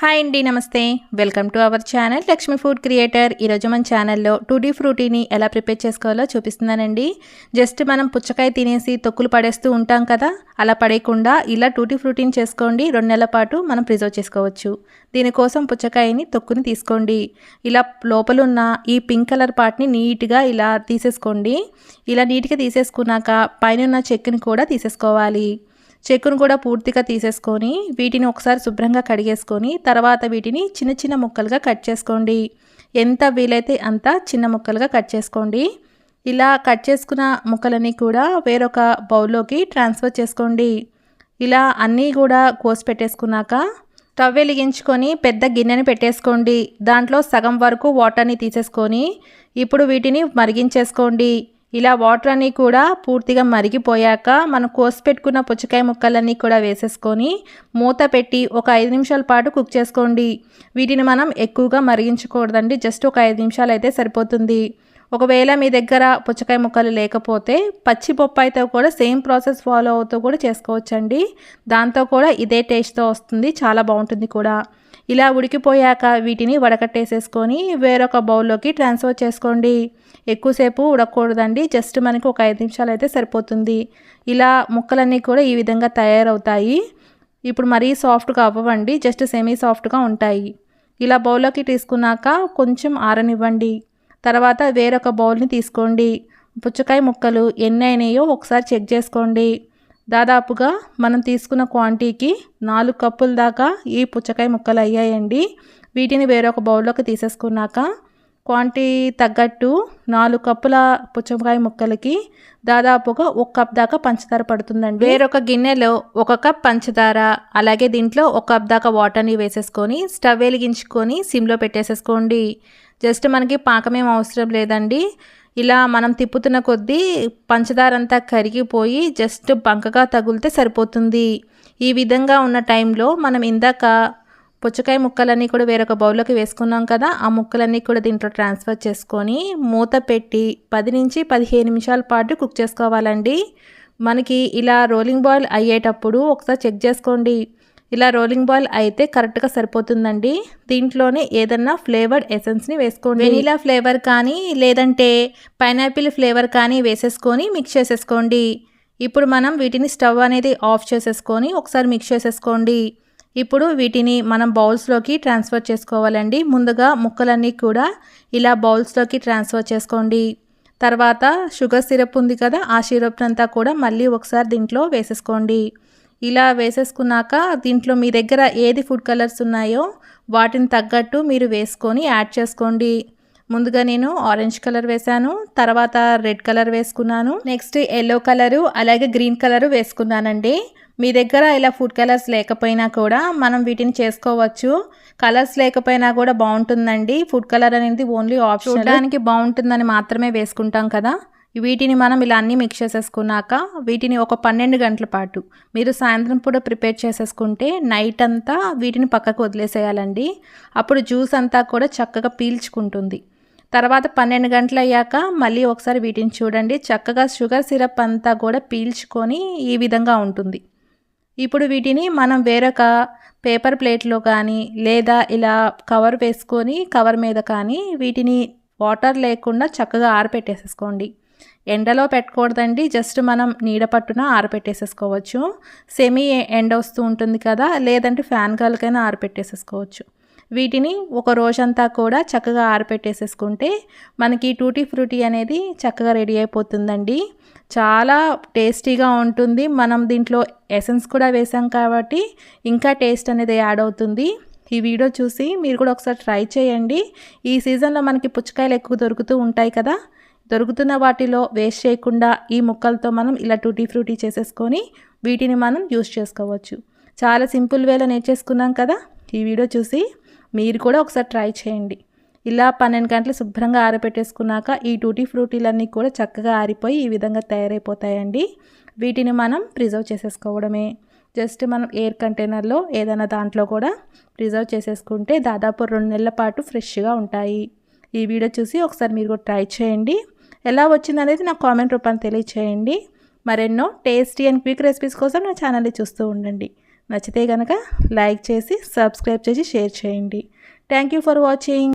Hi అండి నమస్తే. Welcome to our channel Lakshmi food creator. ఈరోజు మన ఛానల్లో టూడీ ఫ్రూటీని ఎలా ప్రిపేర్ చేసుకోవాలో చూపిస్తున్నానండి. జస్ట్ మనం పుచ్చకాయ తినేసి తొక్కులు పడేస్తూ ఉంటాం కదా అలా పడేయకుండా ఇలా టూటీ ఫ్రూటీని చేసుకోండి. రెండు నెలల పాటు మనం ప్రిజర్వ్ చేసుకోవచ్చు. దీనికోసం పుచ్చకాయని తొక్కుని తీసుకోండి. ఇలా లోపల ఉన్న ఈ పింక్ కలర్ పార్ట్ని నీట్గా ఇలా తీసేసుకోండి. ఇలా నీట్గా తీసేసుకున్నాక పైన ఉన్న చెక్కుని కూడా తీసేసుకోవాలి. చెక్కును కూడా పూర్తిగా తీసేసుకొని వీటిని ఒకసారి శుభ్రంగా కడిగేసుకొని తర్వాత వీటిని చిన్న చిన్న ముక్కలుగా కట్ చేసుకోండి. ఎంత వీలైతే అంత చిన్న ముక్కలుగా కట్ చేసుకోండి. ఇలా కట్ చేసుకున్న ముక్కలన్నీ కూడా వేరొక బౌల్లోకి ట్రాన్స్ఫర్ చేసుకోండి. ఇలా అన్నీ కూడా కోసి పెట్టేసుకున్నాక స్టవ్ వెలిగించుకొని పెద్ద గిన్నెని పెట్టేసుకోండి. దాంట్లో సగం వరకు వాటర్ని తీసేసుకొని ఇప్పుడు వీటిని మరిగించేసుకోండి. ఇలా వాటర్ అన్నీ కూడా పూర్తిగా మరిగిపోయాక మనం కోసి పెట్టుకున్న పుచ్చకాయ ముక్కలన్నీ కూడా వేసేసుకొని మూత పెట్టి ఒక ఐదు నిమిషాల పాటు కుక్ చేసుకోండి. వీటిని మనం ఎక్కువగా మరిగించకూడదండి. జస్ట్ ఒక ఐదు నిమిషాలు అయితే సరిపోతుంది. ఒకవేళ మీ దగ్గర పుచ్చకాయ ముక్కలు లేకపోతే పచ్చి బొప్పాయితో కూడా సేమ్ ప్రాసెస్ ఫాలో అవుతూ కూడా చేసుకోవచ్చండి. దాంతో కూడా ఇదే టేస్ట్తో వస్తుంది. చాలా బాగుంటుంది కూడా. ఇలా ఉడికిపోయాక వీటిని వడకట్టేసేసుకొని వేరొక బౌల్లోకి ట్రాన్స్ఫర్ చేసుకోండి. ఎక్కువసేపు ఉడకూడదండి జస్ట్ మనకి ఒక ఐదు నిమిషాలు అయితే సరిపోతుంది. ఇలా ముక్కలన్నీ కూడా ఈ విధంగా తయారవుతాయి. ఇప్పుడు మరీ సాఫ్ట్గా అవ్వండి. జస్ట్ సెమీ సాఫ్ట్గా ఉంటాయి. ఇలా బౌల్లోకి తీసుకున్నాక కొంచెం ఆరనివ్వండి. తర్వాత వేరొక బౌల్ని తీసుకోండి. పుచ్చకాయ ముక్కలు ఎన్ని అయినాయో ఒకసారి చెక్ చేసుకోండి. దాదాపుగా మనం తీసుకున్న క్వాంటిటీకి నాలుగు కప్పుల దాకా ఈ పుచ్చకాయ ముక్కలు అయ్యాయండి. వీటిని వేరొక బౌల్లోకి తీసేసుకున్నాక క్వాంటిటీ తగ్గట్టు నాలుగు కప్పుల పుచ్చకాయ ముక్కలకి దాదాపుగా ఒక కప్ దాకా పంచదార పడుతుందండి. వేరొక గిన్నెలో ఒక కప్ పంచదార అలాగే దీంట్లో ఒక కప్ దాకా వాటర్ని వేసేసుకొని స్టవ్ వెలిగించుకొని సిమ్లో పెట్టేసేసుకోండి. జస్ట్ మనకి పాకమేం అవసరం లేదండి. ఇలా మనం తిప్పుతున్న కొద్దీ పంచదార అంతా కరిగిపోయి జస్ట్ బంకగా తగిలితే సరిపోతుంది. ఈ విధంగా ఉన్న టైంలో మనం ఇందాక పుచ్చకాయ ముక్కలన్నీ కూడా వేరొక బౌల్లోకి వేసుకున్నాం కదా ఆ ముక్కలన్నీ కూడా దీంట్లో ట్రాన్స్ఫర్ చేసుకొని మూత పెట్టి పది నుంచి పదిహేను నిమిషాల పాటు కుక్ చేసుకోవాలండి. మనకి ఇలా రోలింగ్ బాయిల్ అయ్యేటప్పుడు ఒకసారి చెక్ చేసుకోండి. ఇలా రోలింగ్ బాల్ అయితే కరెక్ట్గా సరిపోతుందండి. దీంట్లోనే ఏదన్నా ఫ్లేవర్డ్ ఎసెన్స్ని వేసుకోండి. వెనీలా ఫ్లేవర్ కానీ లేదంటే పైనాపిల్ ఫ్లేవర్ కానీ వేసేసుకొని మిక్స్ చేసేసుకోండి. ఇప్పుడు మనం వీటిని స్టవ్ అనేది ఆఫ్ చేసేసుకొని ఒకసారి మిక్స్ చేసేసుకోండి. ఇప్పుడు వీటిని మనం బౌల్స్లోకి ట్రాన్స్ఫర్ చేసుకోవాలండి. ముందుగా ముక్కలన్నీ కూడా ఇలా బౌల్స్లోకి ట్రాన్స్ఫర్ చేసుకోండి. తర్వాత షుగర్ సిరప్ ఉంది కదా ఆ సిరప్ అంతా కూడా మళ్ళీ ఒకసారి దీంట్లో వేసేసుకోండి. ఇలా వేసేసుకున్నాక దీంట్లో మీ దగ్గర ఏది ఫుడ్ కలర్స్ ఉన్నాయో వాటిని తగ్గట్టు మీరు వేసుకొని యాడ్ చేసుకోండి. ముందుగా నేను ఆరెంజ్ కలర్ వేశాను తర్వాత రెడ్ కలర్ వేసుకున్నాను. నెక్స్ట్ ఎల్లో కలరు అలాగే గ్రీన్ కలరు వేసుకున్నానండి. మీ దగ్గర ఇలా ఫుడ్ కలర్స్ లేకపోయినా కూడా మనం వీటిని చేసుకోవచ్చు. కలర్స్ లేకపోయినా కూడా బాగుంటుందండి. ఫుడ్ కలర్ అనేది ఓన్లీ ఆప్షన్ చూడడానికి బాగుంటుందని మాత్రమే వేసుకుంటాం కదా. వీటిని మనం ఇలా అన్నీ మిక్స్ చేసేసుకున్నాక వీటిని ఒక పన్నెండు గంటల పాటు మీరు సాయంత్రం పూట ప్రిపేర్ చేసేసుకుంటే నైట్ అంతా వీటిని పక్కకు వదిలేసేయాలండి. అప్పుడు జ్యూస్ అంతా కూడా చక్కగా పీల్చుకుంటుంది. తర్వాత పన్నెండు గంటలు అయ్యాక మళ్ళీ ఒకసారి వీటిని చూడండి. చక్కగా షుగర్ సిరప్ అంతా కూడా పీల్చుకొని ఈ విధంగా ఉంటుంది. ఇప్పుడు వీటిని మనం వేరొక పేపర్ ప్లేట్లో కానీ లేదా ఇలా కవర్ వేసుకొని కవర్ మీద కానీ వీటిని వాటర్ లేకుండా చక్కగా ఆరపెట్టేసేసుకోండి. ఎండలో పెట్టకూడదండి. జస్ట్ మనం నీడ పట్టున ఆరపెట్టేసేసుకోవచ్చు. సెమీ ఎండ వస్తూ ఉంటుంది కదా లేదంటే ఫ్యాన్ గాలికైనా ఆరపెట్టేసేసుకోవచ్చు. వీటిని ఒక రోజంతా కూడా చక్కగా ఆరపెట్టేసేసుకుంటే మనకి టూటీ ఫ్రూటీ అనేది చక్కగా రెడీ అయిపోతుందండి. చాలా టేస్టీగా ఉంటుంది. మనం దీంట్లో ఎసెన్స్ కూడా వేసాం కాబట్టి ఇంకా టేస్ట్ అనేది యాడ్ అవుతుంది. ఈ వీడియో చూసి మీరు కూడా ఒకసారి ట్రై చేయండి. ఈ సీజన్లో మనకి పుచ్చకాయలు ఎక్కువ దొరుకుతూ ఉంటాయి కదా దొరుకుతున్న వాటిలో వేస్ట్ చేయకుండా ఈ ముక్కలతో మనం ఇలా టూటీ ఫ్రూటీ చేసేసుకొని వీటిని మనం యూస్ చేసుకోవచ్చు. చాలా సింపుల్ వేలో నేర్చేసుకున్నాం కదా? ఈ వీడియో చూసి మీరు కూడా ఒకసారి ట్రై చేయండి. ఇలా పన్నెండు గంటలు శుభ్రంగా ఆరబెట్టేసుకున్నాక ఈ టూటీ ఫ్రూటీలన్నీ కూడా చక్కగా ఆరిపోయి ఈ విధంగా తయారైపోతాయండి. వీటిని మనం ప్రిజర్వ్ చేసేసుకోవడమే. జస్ట్ మనం ఎయిర్ కంటైనర్లో ఏదైనా దాంట్లో కూడా ప్రిజర్వ్ చేసేసుకుంటే దాదాపు రెండు నెలల పాటు ఫ్రెష్గా ఉంటాయి. ఈ వీడియో చూసి ఒకసారి మీరు కూడా ట్రై చేయండి. ఎలా వచ్చిందనేది నాకు కామెంట్ రూపాన్ని తెలియచేయండి. మరెన్నో టేస్టీ అండ్ క్విక్ రెసిపీస్ కోసం నా ఛానల్ని చూస్తూ ఉండండి. నచ్చితే కనుక లైక్ చేసి సబ్స్క్రైబ్ చేసి షేర్ చేయండి. Thank you for watching.